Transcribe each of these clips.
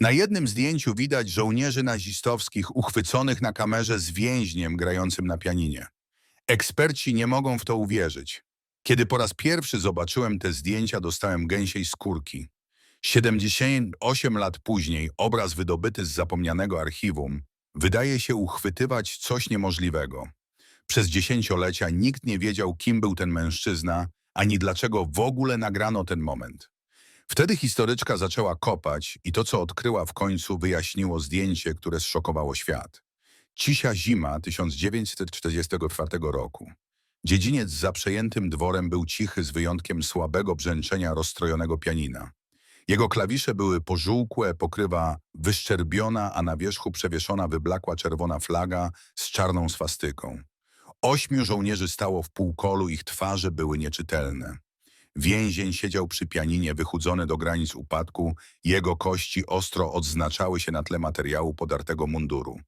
Na jednym zdjęciu widać żołnierzy nazistowskich uchwyconych na kamerze z więźniem grającym na pianinie. Eksperci nie mogą w to uwierzyć. Kiedy po raz pierwszy zobaczyłem te zdjęcia, dostałem gęsiej skórki. 78 lat później obraz wydobyty z zapomnianego archiwum wydaje się uchwytywać coś niemożliwego. Przez dziesięciolecia nikt nie wiedział, kim był ten mężczyzna, ani dlaczego w ogóle nagrano ten moment. Wtedy historyczka zaczęła kopać i to, co odkryła w końcu, wyjaśniło zdjęcie, które zszokowało świat. Cisia zima 1944 roku. Dziedziniec za przejętym dworem był cichy z wyjątkiem słabego brzęczenia rozstrojonego pianina. Jego klawisze były pożółkłe, pokrywa wyszczerbiona, a na wierzchu przewieszona wyblakła czerwona flaga z czarną swastyką. Ośmiu żołnierzy stało w półkolu, ich twarze były nieczytelne. Więzień siedział przy pianinie wychudzony do granic upadku, jego kości ostro odznaczały się na tle materiału podartego munduru.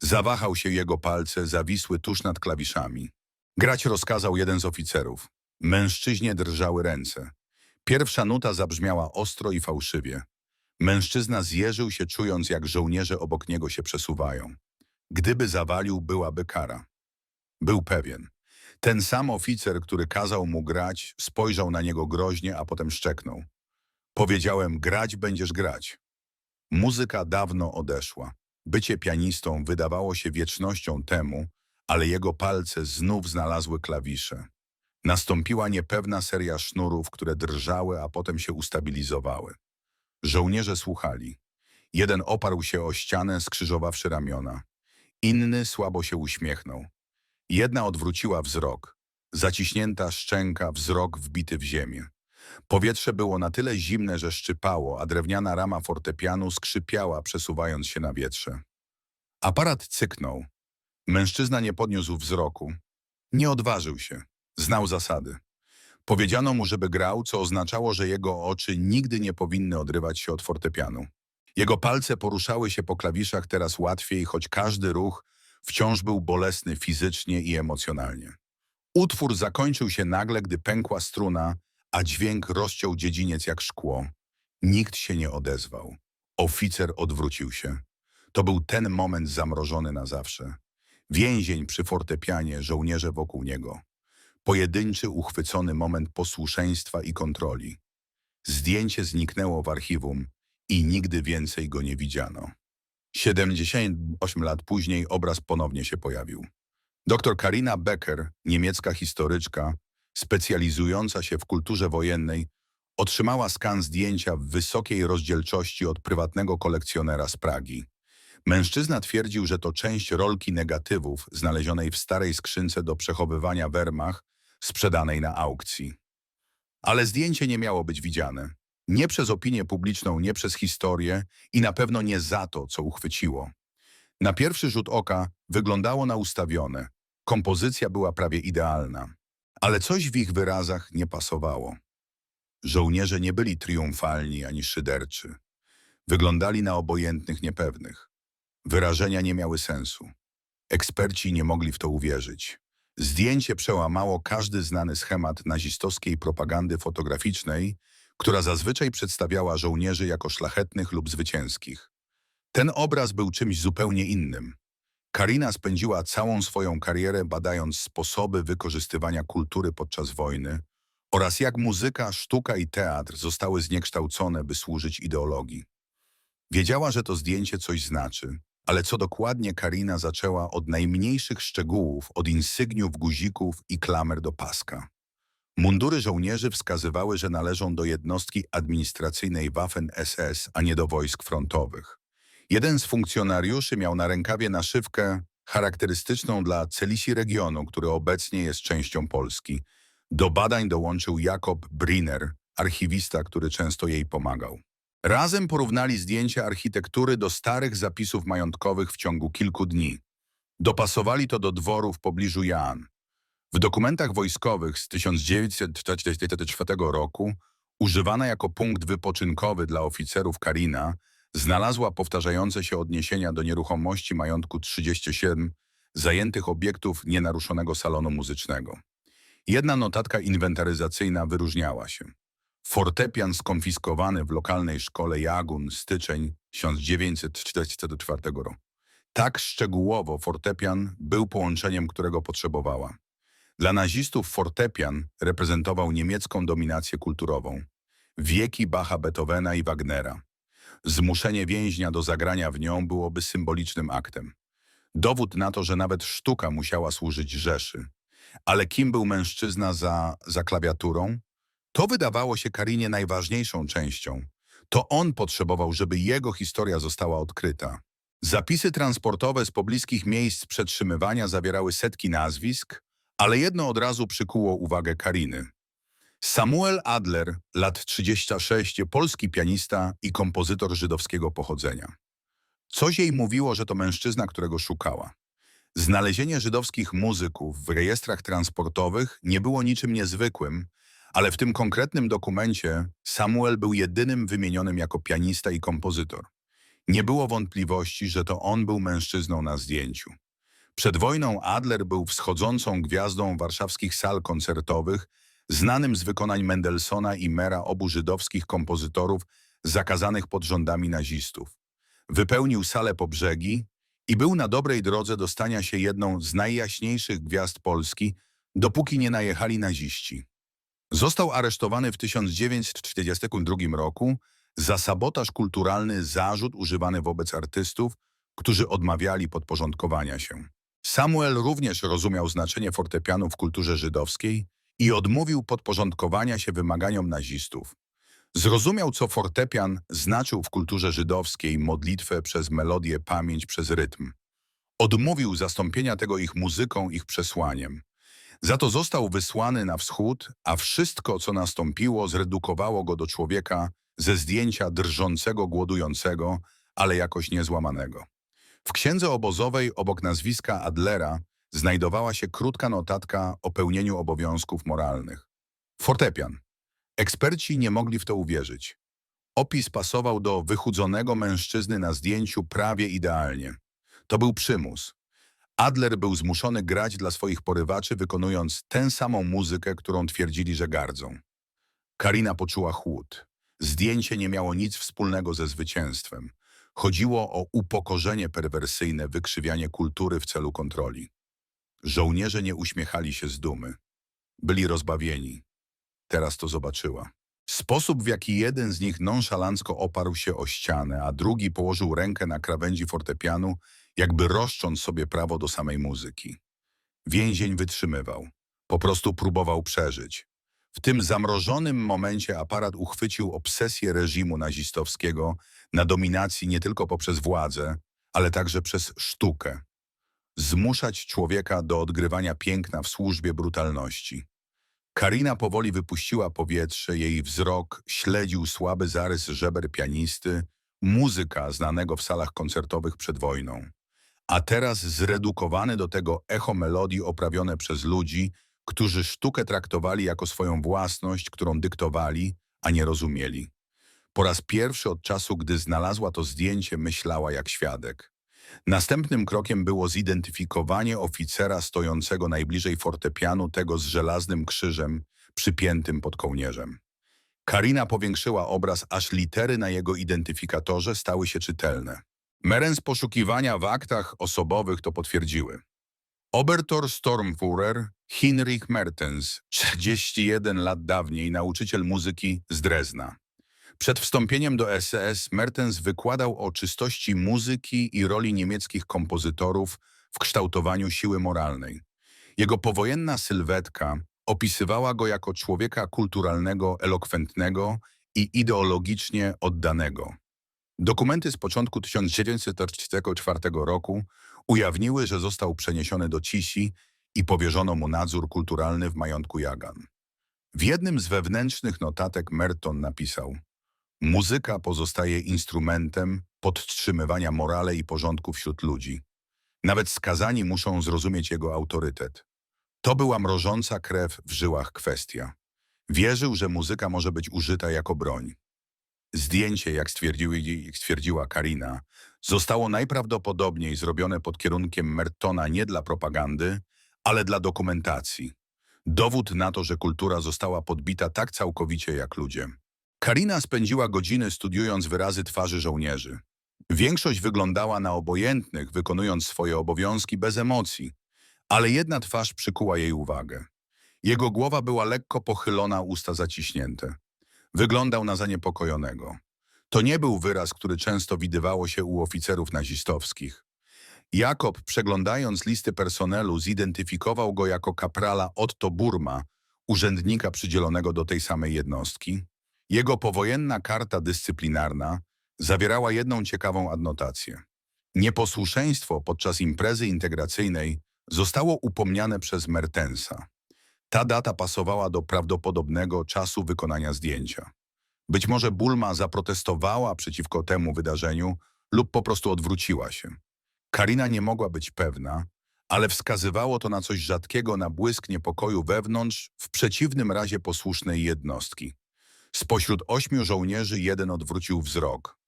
Zawahał się jego palce, zawisły tuż nad klawiszami. Grać rozkazał jeden z oficerów. Mężczyźnie drżały ręce. Pierwsza nuta zabrzmiała ostro i fałszywie. Mężczyzna zjeżył się, czując, jak żołnierze obok niego się przesuwają. Gdyby zawalił, byłaby kara. Był pewien. Ten sam oficer, który kazał mu grać, spojrzał na niego groźnie, a potem szczeknął. Powiedziałem, grać będziesz grać. Muzyka dawno odeszła. Bycie pianistą wydawało się wiecznością temu, ale jego palce znów znalazły klawisze. Nastąpiła niepewna seria sznurów, które drżały, a potem się ustabilizowały. Żołnierze słuchali. Jeden oparł się o ścianę, skrzyżowawszy ramiona. Inny słabo się uśmiechnął. Jedna odwróciła wzrok. Zaciśnięta szczęka, wzrok wbity w ziemię. Powietrze było na tyle zimne, że szczypało, a drewniana rama fortepianu skrzypiała, przesuwając się na wietrze. Aparat cyknął. Mężczyzna nie podniósł wzroku. Nie odważył się. Znał zasady. Powiedziano mu, żeby grał, co oznaczało, że jego oczy nigdy nie powinny odrywać się od fortepianu. Jego palce poruszały się po klawiszach teraz łatwiej, choć każdy ruch wciąż był bolesny fizycznie i emocjonalnie. Utwór zakończył się nagle, gdy pękła struna, a dźwięk rozciął dziedziniec jak szkło. Nikt się nie odezwał. Oficer odwrócił się. To był ten moment zamrożony na zawsze. Więzień przy fortepianie, żołnierze wokół niego. Pojedynczy, uchwycony moment posłuszeństwa i kontroli. Zdjęcie zniknęło w archiwum i nigdy więcej go nie widziano. 78 lat później obraz ponownie się pojawił. Dr Karina Becker, niemiecka historyczka, specjalizująca się w kulturze wojennej, otrzymała skan zdjęcia w wysokiej rozdzielczości od prywatnego kolekcjonera z Pragi. Mężczyzna twierdził, że to część rolki negatywów znalezionej w starej skrzynce do przechowywania w Wehrmacht sprzedanej na aukcji. Ale zdjęcie nie miało być widziane. Nie przez opinię publiczną, nie przez historię i na pewno nie za to, co uchwyciło. Na pierwszy rzut oka wyglądało na ustawione. Kompozycja była prawie idealna. Ale coś w ich wyrazach nie pasowało. Żołnierze nie byli triumfalni ani szyderczy. Wyglądali na obojętnych, niepewnych. Wyrażenia nie miały sensu. Eksperci nie mogli w to uwierzyć. Zdjęcie przełamało każdy znany schemat nazistowskiej propagandy fotograficznej, która zazwyczaj przedstawiała żołnierzy jako szlachetnych lub zwycięskich. Ten obraz był czymś zupełnie innym. Karina spędziła całą swoją karierę badając sposoby wykorzystywania kultury podczas wojny oraz jak muzyka, sztuka i teatr zostały zniekształcone, by służyć ideologii. Wiedziała, że to zdjęcie coś znaczy, ale co dokładnie Karina zaczęła od najmniejszych szczegółów, od insygniów, guzików i klamer do paska. Mundury żołnierzy wskazywały, że należą do jednostki administracyjnej Waffen-SS, a nie do wojsk frontowych. Jeden z funkcjonariuszy miał na rękawie naszywkę charakterystyczną dla Celisi regionu, który obecnie jest częścią Polski. Do badań dołączył Jakob Briner, archiwista, który często jej pomagał. Razem porównali zdjęcia architektury do starych zapisów majątkowych w ciągu kilku dni. Dopasowali to do dworu w pobliżu Jaan. W dokumentach wojskowych z 1944 roku, używana jako punkt wypoczynkowy dla oficerów Karina, znalazła powtarzające się odniesienia do nieruchomości majątku 37 zajętych obiektów nienaruszonego salonu muzycznego. Jedna notatka inwentaryzacyjna wyróżniała się. Fortepian skonfiskowany w lokalnej szkole Jagun, styczeń 1944 roku. Tak szczegółowo fortepian był połączeniem, którego potrzebowała. Dla nazistów fortepian reprezentował niemiecką dominację kulturową. Wieki Bacha, Beethovena i Wagnera. Zmuszenie więźnia do zagrania w nią byłoby symbolicznym aktem. Dowód na to, że nawet sztuka musiała służyć Rzeszy. Ale kim był mężczyzna za, za klawiaturą? To wydawało się Karinie najważniejszą częścią. To on potrzebował, żeby jego historia została odkryta. Zapisy transportowe z pobliskich miejsc przetrzymywania zawierały setki nazwisk, ale jedno od razu przykuło uwagę Kariny. Samuel Adler, lat 36, polski pianista i kompozytor żydowskiego pochodzenia. Coś jej mówiło, że to mężczyzna, którego szukała. Znalezienie żydowskich muzyków w rejestrach transportowych nie było niczym niezwykłym, ale w tym konkretnym dokumencie Samuel był jedynym wymienionym jako pianista i kompozytor. Nie było wątpliwości, że to on był mężczyzną na zdjęciu. Przed wojną Adler był wschodzącą gwiazdą warszawskich sal koncertowych, znanym z wykonań Mendelssohna i Mera obu żydowskich kompozytorów zakazanych pod rządami nazistów. Wypełnił salę po brzegi i był na dobrej drodze do stania się jedną z najjaśniejszych gwiazd Polski, dopóki nie najechali naziści. Został aresztowany w 1942 roku za sabotaż kulturalny zarzut używany wobec artystów, którzy odmawiali podporządkowania się. Samuel również rozumiał znaczenie fortepianu w kulturze żydowskiej i odmówił podporządkowania się wymaganiom nazistów. Zrozumiał, co fortepian znaczył w kulturze żydowskiej modlitwę przez melodię, pamięć przez rytm. Odmówił zastąpienia tego ich muzyką, ich przesłaniem. Za to został wysłany na wschód, a wszystko, co nastąpiło, zredukowało go do człowieka ze zdjęcia drżącego, głodującego, ale jakoś niezłamanego. W księdze obozowej obok nazwiska Adlera znajdowała się krótka notatka o pełnieniu obowiązków moralnych. Fortepian. Eksperci nie mogli w to uwierzyć. Opis pasował do wychudzonego mężczyzny na zdjęciu prawie idealnie. To był przymus. Adler był zmuszony grać dla swoich porywaczy, wykonując tę samą muzykę, którą twierdzili, że gardzą. Karina poczuła chłód. Zdjęcie nie miało nic wspólnego ze zwycięstwem. Chodziło o upokorzenie perwersyjne, wykrzywianie kultury w celu kontroli. Żołnierze nie uśmiechali się z dumy. Byli rozbawieni. Teraz to zobaczyła. Sposób, w jaki jeden z nich nonszalancko oparł się o ścianę, a drugi położył rękę na krawędzi fortepianu, jakby roszcząc sobie prawo do samej muzyki. Więzień wytrzymywał. Po prostu próbował przeżyć. W tym zamrożonym momencie aparat uchwycił obsesję reżimu nazistowskiego na dominacji nie tylko poprzez władzę, ale także przez sztukę. Zmuszać człowieka do odgrywania piękna w służbie brutalności. Karina powoli wypuściła powietrze, jej wzrok śledził słaby zarys żeber pianisty, muzyka znanego w salach koncertowych przed wojną. A teraz zredukowany do tego echo melodii oprawione przez ludzi, którzy sztukę traktowali jako swoją własność, którą dyktowali, a nie rozumieli. Po raz pierwszy od czasu, gdy znalazła to zdjęcie, myślała jak świadek. Następnym krokiem było zidentyfikowanie oficera stojącego najbliżej fortepianu, tego z żelaznym krzyżem przypiętym pod kołnierzem. Karina powiększyła obraz, aż litery na jego identyfikatorze stały się czytelne. Merens poszukiwania w aktach osobowych to potwierdziły. Obertor Stormführer Hinrich Mertens, 41 lat dawniej, nauczyciel muzyki z Drezna. Przed wstąpieniem do SS Mertens wykładał o czystości muzyki i roli niemieckich kompozytorów w kształtowaniu siły moralnej. Jego powojenna sylwetka opisywała go jako człowieka kulturalnego, elokwentnego i ideologicznie oddanego. Dokumenty z początku 1944 roku ujawniły, że został przeniesiony do Cisi i powierzono mu nadzór kulturalny w majątku Jagan. W jednym z wewnętrznych notatek Merton napisał Muzyka pozostaje instrumentem podtrzymywania morale i porządku wśród ludzi. Nawet skazani muszą zrozumieć jego autorytet. To była mrożąca krew w żyłach kwestia. Wierzył, że muzyka może być użyta jako broń. Zdjęcie, jak, jak stwierdziła Karina, zostało najprawdopodobniej zrobione pod kierunkiem Mertona nie dla propagandy, ale dla dokumentacji. Dowód na to, że kultura została podbita tak całkowicie jak ludzie. Karina spędziła godziny studiując wyrazy twarzy żołnierzy. Większość wyglądała na obojętnych, wykonując swoje obowiązki bez emocji, ale jedna twarz przykuła jej uwagę. Jego głowa była lekko pochylona, usta zaciśnięte. Wyglądał na zaniepokojonego. To nie był wyraz, który często widywało się u oficerów nazistowskich. Jakob, przeglądając listy personelu, zidentyfikował go jako kaprala Otto Burma, urzędnika przydzielonego do tej samej jednostki. Jego powojenna karta dyscyplinarna zawierała jedną ciekawą adnotację. Nieposłuszeństwo podczas imprezy integracyjnej zostało upomniane przez Mertensa. Ta data pasowała do prawdopodobnego czasu wykonania zdjęcia. Być może Bulma zaprotestowała przeciwko temu wydarzeniu lub po prostu odwróciła się. Karina nie mogła być pewna, ale wskazywało to na coś rzadkiego, na błysk niepokoju wewnątrz, w przeciwnym razie posłusznej jednostki. Spośród ośmiu żołnierzy jeden odwrócił wzrok.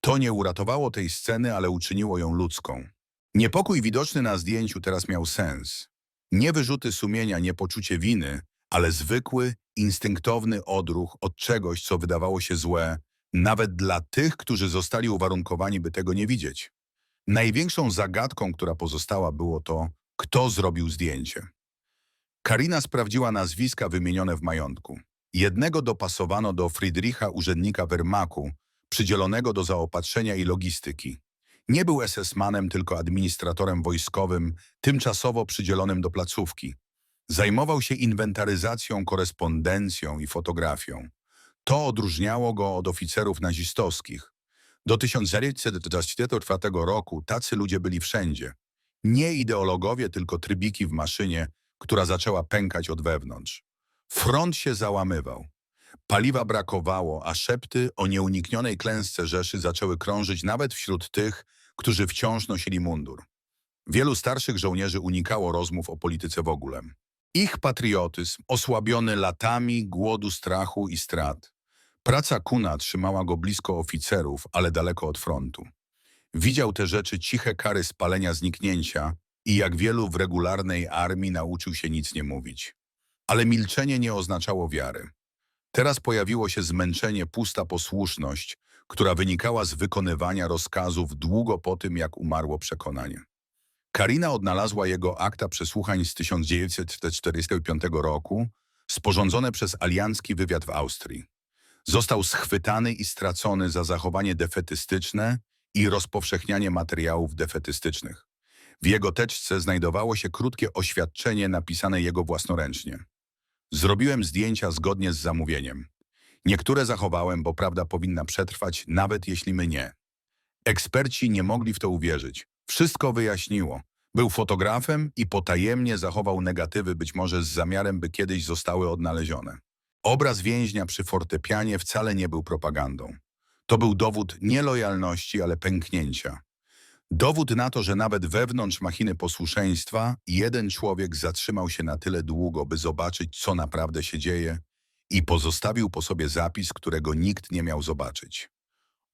To nie uratowało tej sceny, ale uczyniło ją ludzką. Niepokój widoczny na zdjęciu teraz miał sens. Nie wyrzuty sumienia, nie poczucie winy, ale zwykły, instynktowny odruch od czegoś, co wydawało się złe, nawet dla tych, którzy zostali uwarunkowani, by tego nie widzieć. Największą zagadką, która pozostała, było to, kto zrobił zdjęcie. Karina sprawdziła nazwiska wymienione w majątku. Jednego dopasowano do Friedricha, urzędnika Wehrmachtu, przydzielonego do zaopatrzenia i logistyki. Nie był SS-manem, tylko administratorem wojskowym, tymczasowo przydzielonym do placówki. Zajmował się inwentaryzacją, korespondencją i fotografią. To odróżniało go od oficerów nazistowskich. Do 1944 roku tacy ludzie byli wszędzie. Nie ideologowie, tylko trybiki w maszynie, która zaczęła pękać od wewnątrz. Front się załamywał. Paliwa brakowało, a szepty o nieuniknionej klęsce Rzeszy zaczęły krążyć nawet wśród tych, którzy wciąż nosili mundur. Wielu starszych żołnierzy unikało rozmów o polityce w ogóle. Ich patriotyzm, osłabiony latami głodu, strachu i strat. Praca Kuna trzymała go blisko oficerów, ale daleko od frontu. Widział te rzeczy ciche kary spalenia zniknięcia i jak wielu w regularnej armii nauczył się nic nie mówić. Ale milczenie nie oznaczało wiary. Teraz pojawiło się zmęczenie, pusta posłuszność, która wynikała z wykonywania rozkazów długo po tym, jak umarło przekonanie. Karina odnalazła jego akta przesłuchań z 1945 roku, sporządzone przez aliancki wywiad w Austrii. Został schwytany i stracony za zachowanie defetystyczne i rozpowszechnianie materiałów defetystycznych. W jego teczce znajdowało się krótkie oświadczenie napisane jego własnoręcznie. Zrobiłem zdjęcia zgodnie z zamówieniem. Niektóre zachowałem, bo prawda powinna przetrwać, nawet jeśli my nie. Eksperci nie mogli w to uwierzyć. Wszystko wyjaśniło. Był fotografem i potajemnie zachował negatywy, być może z zamiarem, by kiedyś zostały odnalezione. Obraz więźnia przy fortepianie wcale nie był propagandą. To był dowód nie lojalności, ale pęknięcia. Dowód na to, że nawet wewnątrz machiny posłuszeństwa jeden człowiek zatrzymał się na tyle długo, by zobaczyć, co naprawdę się dzieje i pozostawił po sobie zapis, którego nikt nie miał zobaczyć.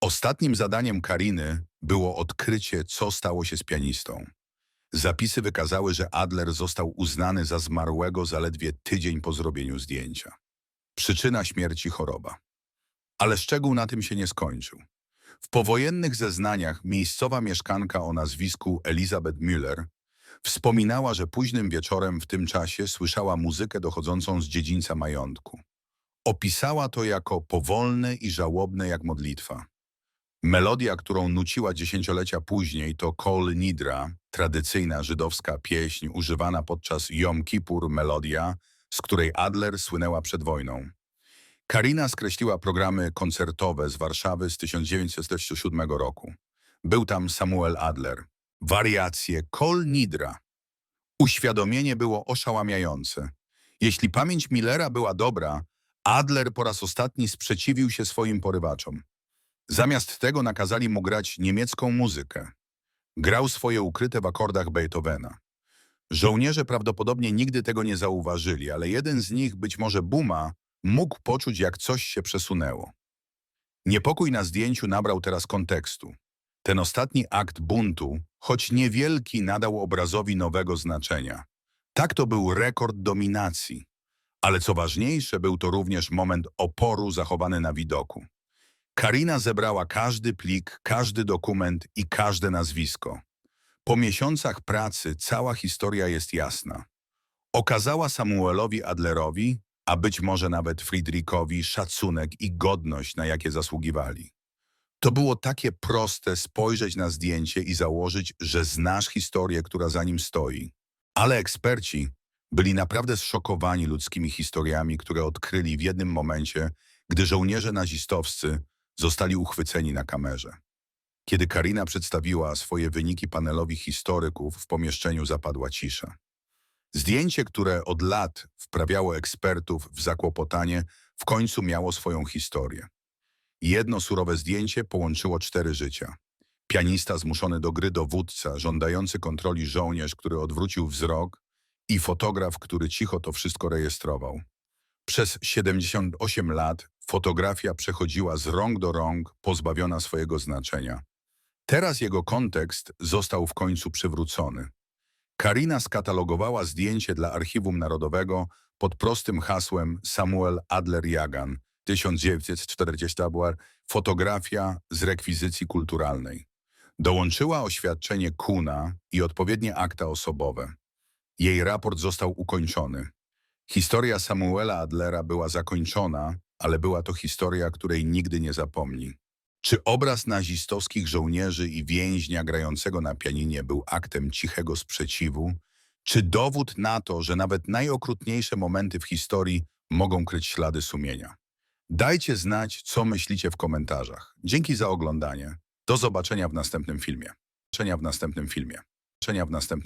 Ostatnim zadaniem Kariny było odkrycie, co stało się z pianistą. Zapisy wykazały, że Adler został uznany za zmarłego zaledwie tydzień po zrobieniu zdjęcia. Przyczyna śmierci choroba. Ale szczegół na tym się nie skończył. W powojennych zeznaniach miejscowa mieszkanka o nazwisku Elizabeth Müller wspominała, że późnym wieczorem w tym czasie słyszała muzykę dochodzącą z dziedzińca majątku. Opisała to jako powolne i żałobne jak modlitwa. Melodia, którą nuciła dziesięciolecia później, to Kol Nidra, tradycyjna żydowska pieśń używana podczas Jom Kippur melodia, z której Adler słynęła przed wojną. Karina skreśliła programy koncertowe z Warszawy z 1947 roku. Był tam Samuel Adler. Wariacje Kol Nidra. Uświadomienie było oszałamiające. Jeśli pamięć Millera była dobra, Adler po raz ostatni sprzeciwił się swoim porywaczom. Zamiast tego nakazali mu grać niemiecką muzykę. Grał swoje ukryte w akordach Beethovena. Żołnierze prawdopodobnie nigdy tego nie zauważyli, ale jeden z nich, być może Buma, mógł poczuć, jak coś się przesunęło. Niepokój na zdjęciu nabrał teraz kontekstu. Ten ostatni akt buntu, choć niewielki, nadał obrazowi nowego znaczenia. Tak to był rekord dominacji. Ale co ważniejsze, był to również moment oporu zachowany na widoku. Karina zebrała każdy plik, każdy dokument i każde nazwisko. Po miesiącach pracy cała historia jest jasna. Okazała Samuelowi Adlerowi, a być może nawet Friedrichowi, szacunek i godność, na jakie zasługiwali. To było takie proste spojrzeć na zdjęcie i założyć, że znasz historię, która za nim stoi. Ale eksperci byli naprawdę zszokowani ludzkimi historiami, które odkryli w jednym momencie, gdy żołnierze nazistowscy zostali uchwyceni na kamerze. Kiedy Karina przedstawiła swoje wyniki panelowi historyków, w pomieszczeniu zapadła cisza. Zdjęcie, które od lat wprawiało ekspertów w zakłopotanie, w końcu miało swoją historię. Jedno surowe zdjęcie połączyło cztery życia. Pianista zmuszony do gry dowódca, żądający kontroli żołnierz, który odwrócił wzrok i fotograf, który cicho to wszystko rejestrował. Przez 78 lat fotografia przechodziła z rąk do rąk, pozbawiona swojego znaczenia. Teraz jego kontekst został w końcu przywrócony. Karina skatalogowała zdjęcie dla Archiwum Narodowego pod prostym hasłem Samuel Adler-Jagan 1940 była fotografia z rekwizycji kulturalnej. Dołączyła oświadczenie Kuna i odpowiednie akta osobowe. Jej raport został ukończony. Historia Samuela Adlera była zakończona, ale była to historia, której nigdy nie zapomni. Czy obraz nazistowskich żołnierzy i więźnia grającego na pianinie był aktem cichego sprzeciwu? Czy dowód na to, że nawet najokrutniejsze momenty w historii mogą kryć ślady sumienia? Dajcie znać, co myślicie w komentarzach. Dzięki za oglądanie. Do zobaczenia w następnym filmie. Zobaczenia w następnym filmie. Zobaczenia w następnym